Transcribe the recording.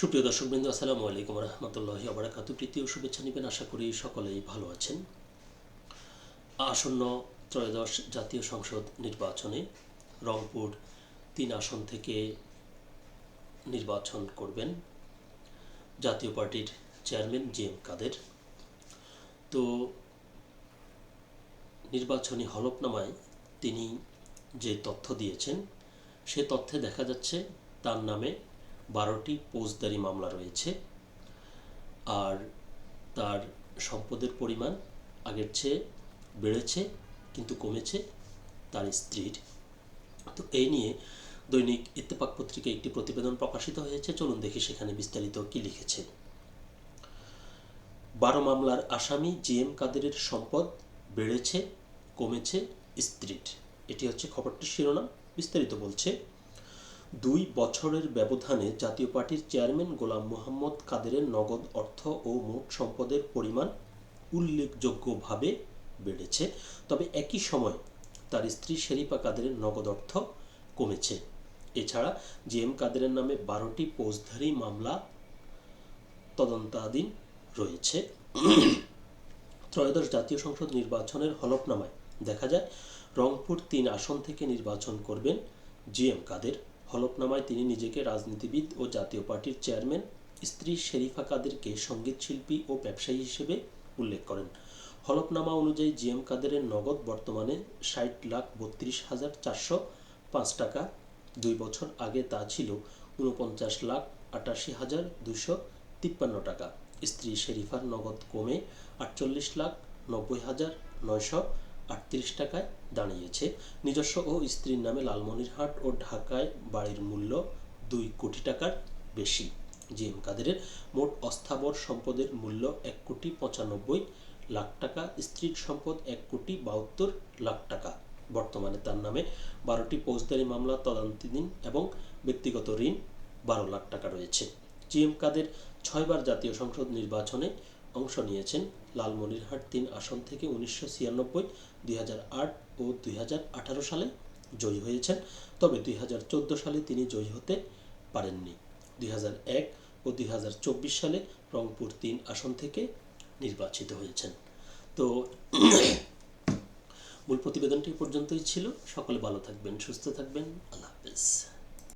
সুপ্রিয় দর্শকবৃন্দ, আসসালামু আলাইকুম রহমতুল্লাহি আবরাকাতু প্রীতি ও শুভেচ্ছা নেবেন, আশা করি সকলেই ভালো আছেন। আসন্ন ত্রয়োদশ জাতীয় সংসদ নির্বাচনে রংপুর তিন আসন থেকে নির্বাচন করবেন জাতীয় পার্টির চেয়ারম্যান জি এম কাদের। তো নির্বাচনী হলফনামায় তিনি যে তথ্য দিয়েছেন, সে তথ্যে দেখা যাচ্ছে তার নামে বারোটি ফৌজদারি মামলা রয়েছে। আর তার সম্পদের পরিমাণ আগের চেয়ে বেড়েছে, কিন্তু কমেছে তার স্ত্রীর। তো এই নিয়ে দৈনিক ইত্তেফাক পত্রিকায় একটি প্রতিবেদন প্রকাশিত হয়েছে। চলুন দেখি সেখানে বিস্তারিত কি লিখেছে। বারো মামলার আসামি জি এম কাদেরের সম্পদ বেড়েছে, কমেছে স্ত্রীর। এটি হচ্ছে খবরটির শিরোনাম। বিস্তারিত বলছে দুই বছরের ব্যবধানে জাতীয় পার্টির চেয়ারম্যান গোলাম মোহাম্মদ কাদেরের নগদ অর্থ ও মোট সম্পদের পরিমাণ উল্লেখযোগ্যভাবে বেড়েছে। তবে একই সময় তার স্ত্রী শেরিফা কাদেরের নগদ অর্থ কমেছে। এছাড়া জি এম কাদেরের নামে বারোটি ফৌজদারি মামলা তদন্তাধীন রয়েছে। ত্রয়োদশ জাতীয় সংসদ নির্বাচনের হলফনামায় দেখা যায়, রংপুর তিন আসন থেকে নির্বাচন করবেন জি এম কাদের। হলফনামায় তিনি নিজেকে রাজনীতিবিদ ও জাতীয় পার্টির চেয়ারম্যান, স্ত্রী শেরিফা কাদেরকে সংগীত শিল্পী ও ব্যবসায়ী হিসেবে উল্লেখ করেন। হলফনামা অনুযায়ী জি এম কাদেরের নগদ বর্তমানে ষাট লাখ বত্রিশ হাজার চারশো পাঁচ টাকা। দুই বছর আগে তা ছিল উনপঞ্চাশ লাখ আটাশি হাজার দুশো তিপ্পান্ন টাকা। স্ত্রী শেরিফার নগদ কমে আটচল্লিশ লাখ নব্বই হাজার নয়শো আটত্রিশ টাকায় দাঁড়িয়েছে। নিজস্ব ও স্ত্রীর নামে লালমনিরহাট ও ঢাকায় বাড়ির মূল্য দুই কোটি টাকার বেশি। জি এম কাদেরের মোট অস্থাবর সম্পদের মূল্য এক কোটি পঁচানব্বই লাখ টাকা, স্ত্রীর সম্পদ এক কোটি বাহাত্তর লাখ টাকা। বর্তমানে তার নামে বারোটি ফৌজদারি মামলা, তদন্তাধীন এবং ব্যক্তিগত ঋণ বারো লাখ টাকা রয়েছে। জি এম কাদের ছয়বার জাতীয় সংসদ নির্বাচনে অংশ নিয়েছেন লালমনিরহাট তিন আসন থেকে উনিশশো ছিয়ানব্বই, দুই ও দুই হাজার আঠারো সালে জয়ী হয়েছেন। তবে দুই হাজার চোদ্দ সালে তিনি জয়ী হতে পারেননি। দুই হাজার এক ও দুই হাজার চব্বিশ সালে রংপুর তিন আসন থেকে নির্বাচিত হয়েছেন। তো মূল প্রতিবেদনটি পর্যন্তই ছিল। সকলে ভালো থাকবেন, সুস্থ থাকবেন। আল্লাহ হাফেজ।